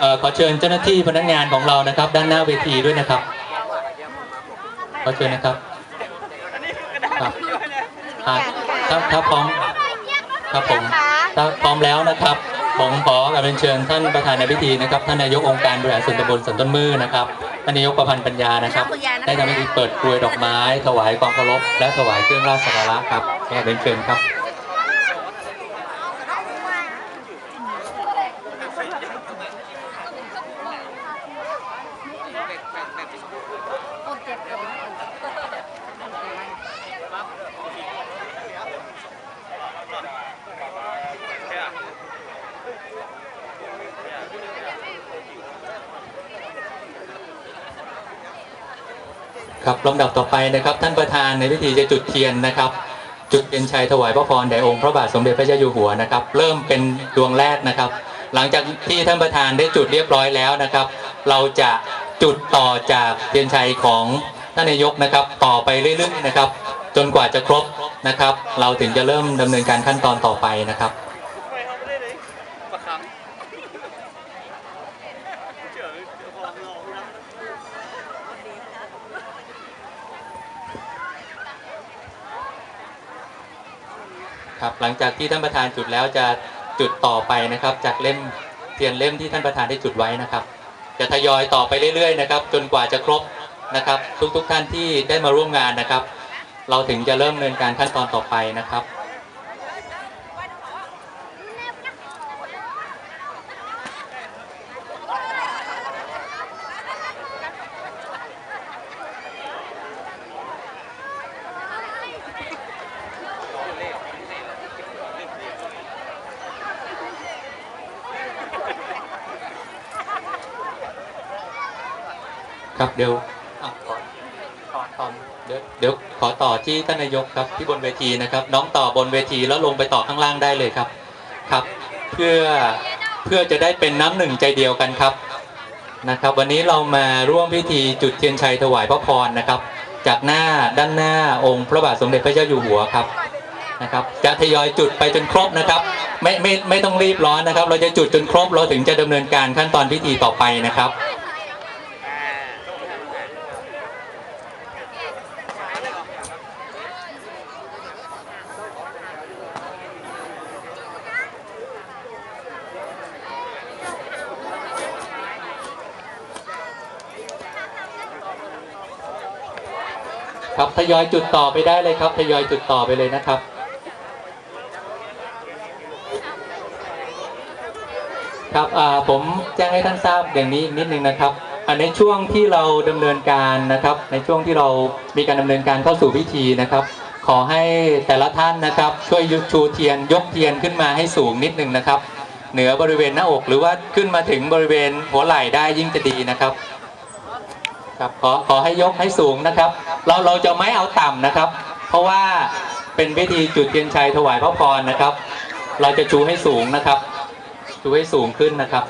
เอ่อขอเชิญเจ้าหน้าที่พนักงานของเรานะครับ ด้านหน้าเวทีด้วยนะครับ ขอเชิญนะครับครับอะถ้าถ้าพร้อมครับผมถ้าพร้อมแล้วนะครับผมขอกราบเรียนเชิญท่านประธานในพิธีนะครับ ท่านนายกองค์การบริหารส่วนตำบลสันต้นมือนะครับท่านนายกประพันธ์ปัญญานะครับ ได้ทำพิธีเปิดกลวยดอกไม้ ถวายความเคารพและถวายเครื่องราชสักการะครับขอเรียนเชิญครับ ครับลำดับต่อไปนะครับ ท่านประธานในพิธีจะจุดเทียนนะครับ จุดเทียนชัยถวายพระพรแด่องค์พระบาทสมเด็จพระเจ้าอยู่หัวนะครับ เริ่มเป็นดวงแรกนะครับ หลังจากที่ท่านประธานได้จุดเรียบร้อยแล้วนะครับ เราจะจุดต่อจากเทียนชัยของท่านนายกนะครับ ต่อไปเรื่อยๆนะครับ จนกว่าจะครบนะครับ เราถึงจะเริ่มดำเนินการขั้นตอนต่อไปนะครับ ไปเขาไม่ได้เลยประคำเจอเจอความร้องนะ ครับ หลังจากที่ท่านประธานจุดแล้วจะจุดต่อไปนะครับ จากเล่มเทียนเล่มที่ท่านประธานได้จุดไว้นะครับ จะทยอยต่อไปเรื่อยๆนะครับ จนกว่าจะครบนะครับ ทุกๆท่านที่ได้มาร่วมงานนะครับ เราถึงจะเริ่มดำเนินการขั้นตอนต่อไปนะครับ ครับเดี๋ยวอะขอขอขอเดี๋ยวเดี๋ยวขอต่อที่ท่านนายกครับที่บนเวทีนะครับ น้องต่อบนเวทีแล้วลงไปต่อข้างล่างได้เลยครับครับ เพื่อเพื่อจะได้เป็นน้ำหนึ่งใจเดียวกันครับนะครับ วันนี้เรามาร่วมพิธีจุดเทียนชัยถวายพระพรนะครับ จากหน้าด้านหน้าองค์พระบาทสมเด็จพระเจ้าอยู่หัวครับนะครับ จะทยอยจุดไปจนครบนะครับ ไม่ไม่ไม่ต้องรีบร้อนนะครับ เราจะจุดจนครบเราถึงจะดำเนินการขั้นตอนพิธีต่อไปนะครับ ครับทยอยจุดต่อไปได้เลยครับทยอยจุดต่อไปเลยนะครับ ครับอ่าผมแจ้งให้ท่านทราบอย่างนี้นิดนึงนะครับในช่วงที่เราดำเนินการนะครับ ในช่วงที่เรามีการดำเนินการเข้าสู่พิธีนะครับ ขอให้แต่ละท่านนะครับ ช่วยยกชูเทียนยกเทียนขึ้นมาให้สูงนิดนึงนะครับ เหนือบริเวณหน้าอกหรือว่าขึ้นมาถึงบริเวณหัวไหล่ได้ยิ่งจะดีนะครับ ครับขอขอให้ยกให้สูงนะครับ เราเราจะไม่เอาต่ำนะครับ เพราะว่าเป็นพิธีจุดเทียนชัยถวายพระพรนะครับ เราจะชูให้สูงนะครับชูให้สูงขึ้นนะครับ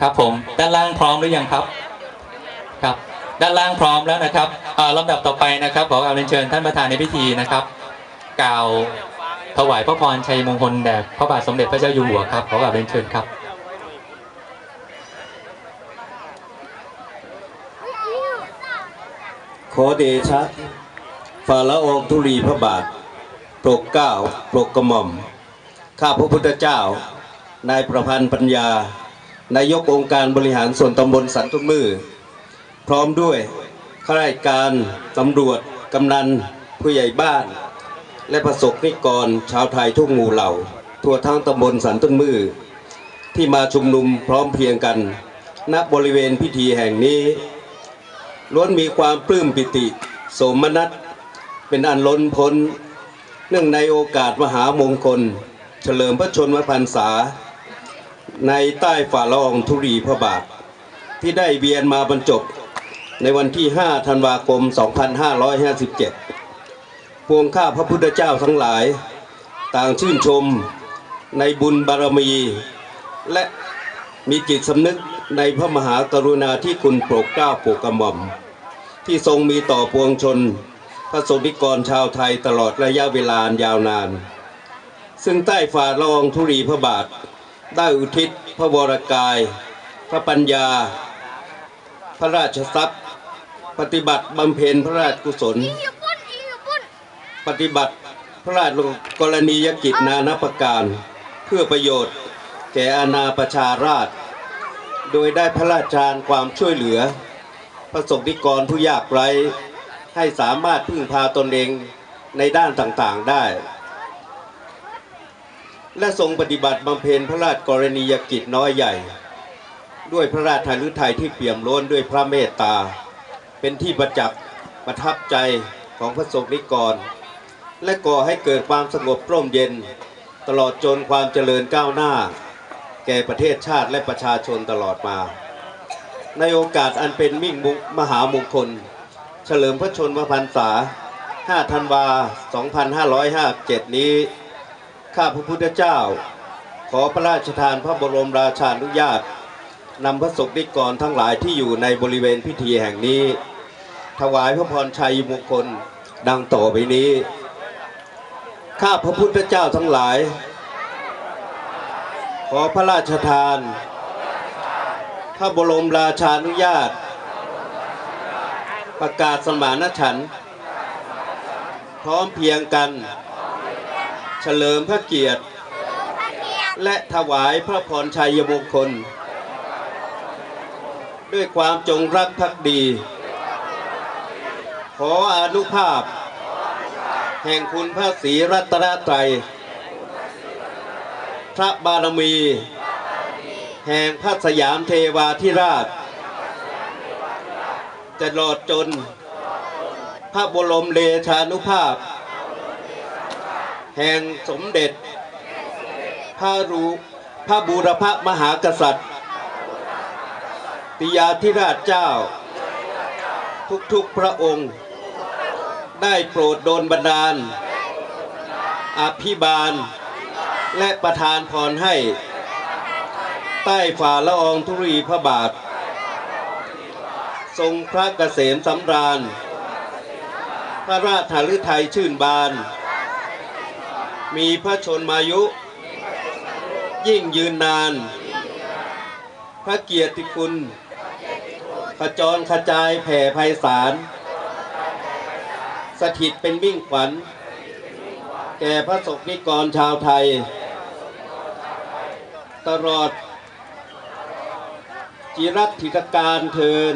ครับผมด้านล่างพร้อมหรือยังครับครับ ด้านล่างพร้อมแล้วนะครับอ่าลำดับต่อไปนะครับขอกราบเรียนเชิญท่านประธานในพิธีนะครับ กล่าวถวายพระพรชัยมงคลแด่พระบาทสมเด็จพระเจ้าอยู่หัวครับขอกราบเรียนเชิญครับขอเดชะฝ่าละองธุลีพระบาทโปรดเกล้าโปรดกระหม่อม ข้าพระพุทธเจ้านายประพันธ์ปัญญา นายกองค์การบริหารส่วนตำบลสันตุมือ พร้อมด้วยข้าราชการตำรวจกำนันผู้ใหญ่บ้าน และประสบนิกรชาวไทยทุกหมู่เหล่า ทั่วทั้งตำบลสันต้นมือ ที่มาชุมนุมพร้อมเพียงกัน ณบริเวณพิธีแห่งนี้ล้วนมีความปลื้มปิติ โสมนัสเป็นอันล้นพ้น เนื่องในโอกาสมหามงคล เฉลิมพระชนมพรรษา ในใต้ฝ่าลองธุรีพระบาท ที่ได้เวียนมาบรรจบในวันที่ 5 ธันวาคม 2557 พวงข้าพระพุทธเจ้าทั้งหลาย ต่างชื่นชมในบุญบารมี และมีจิตสำนึกในพระมหากรุณาธิคุณโปรดเกล้าโปรดกระหม่อม ที่ทรงมีต่อปวงชน พระสงฆ์นิกรชาวไทยตลอดระยะเวลายาวนาน ซึ่งใต้ฝ่าละอองธุรีพระบาท ได้อุทิศพระวรกาย พระปัญญา พระราชทรัพย์ ปฏิบัติบำเพ็ญพระราชกุศล ปฏิบัติพระราชกรณียกิจนานาประการ เพื่อประโยชน์แก่อาณาประชาราษฎร์โดยได้พระราชทานความช่วยเหลือพระสงฆ์นิกรผู้ยากไร้ให้สามารถพึ่งพาตนเองในด้านต่างๆได้ และทรงปฏิบัติบำเพ็ญพระราชกรณียกิจน้อยใหญ่ ด้วยพระราชทานฤทัยที่เปี่ยมล้นด้วยพระเมตตา เป็นที่ประจักษ์ประทับใจของพระสงฆ์นิกร และก่อให้เกิดความสงบร่มเย็น ตลอดจนความเจริญก้าวหน้า แก่ประเทศชาติและประชาชนตลอดมา ในโอกาสอันเป็นมิ่งมุมหามงคล เฉลิมพระชนมพรรษา 5 ธันวา 2557 นี้ ข้าพระพุทธเจ้า ขอพระราชทานพระบรมราชานุญาตนำพระสงฆ์นิกรทั้งหลายที่อยู่ในบริเวณพิธีแห่งนี้ ถวายพระพรชัยมงคลดังต่อไปนี้ ข้าพระพุทธเจ้าทั้งหลาย ขอพระราชทาน พระบรมราชานุญาต ประกาศสมานฉันท์พร้อมเพียงกัน เฉลิมพระเกียรติ และถวายพระพรชัยมงคล ด้วยความจงรักภักดี ขออนุภาพ แห่งคุณพระศรีรัตนตรัย พระบารมี แห่งพระสยามเทวาธิราชจะลอดจน พระบรมเลชานุภาพ แห่งสมเด็จ พระรูพระบูรพมหากษัตริย์ติยาธิราชเจ้า ทุกๆพระองค์ ได้โปรดโดนบันดาล อภิบาล และประทานพรให้ ใต้ฝ่าละอองธุรีพระบาท ทรงพระเกษมสำราญ พระราชฤทัยชื่นบาน มีพระชนมายุ ยิ่งยืนนาน พระเกียรติคุณ ขจรขจายแผ่ไพศาล สถิตเป็นมิ่งขวัญ แก่พระสงฆ์นิกรชาวไทย ตลอด จิรัติการเทิน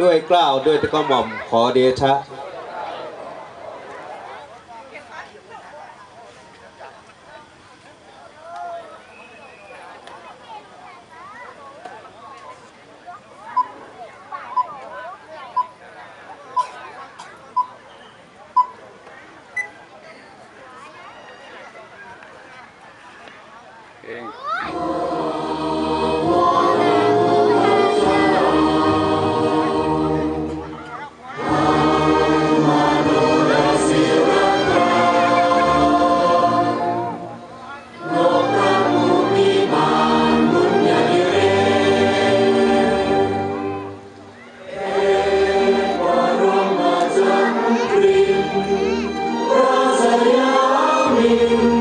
ด้วยเกล้าวด้วยตะกหม่อมขอเดชะ Yahweh.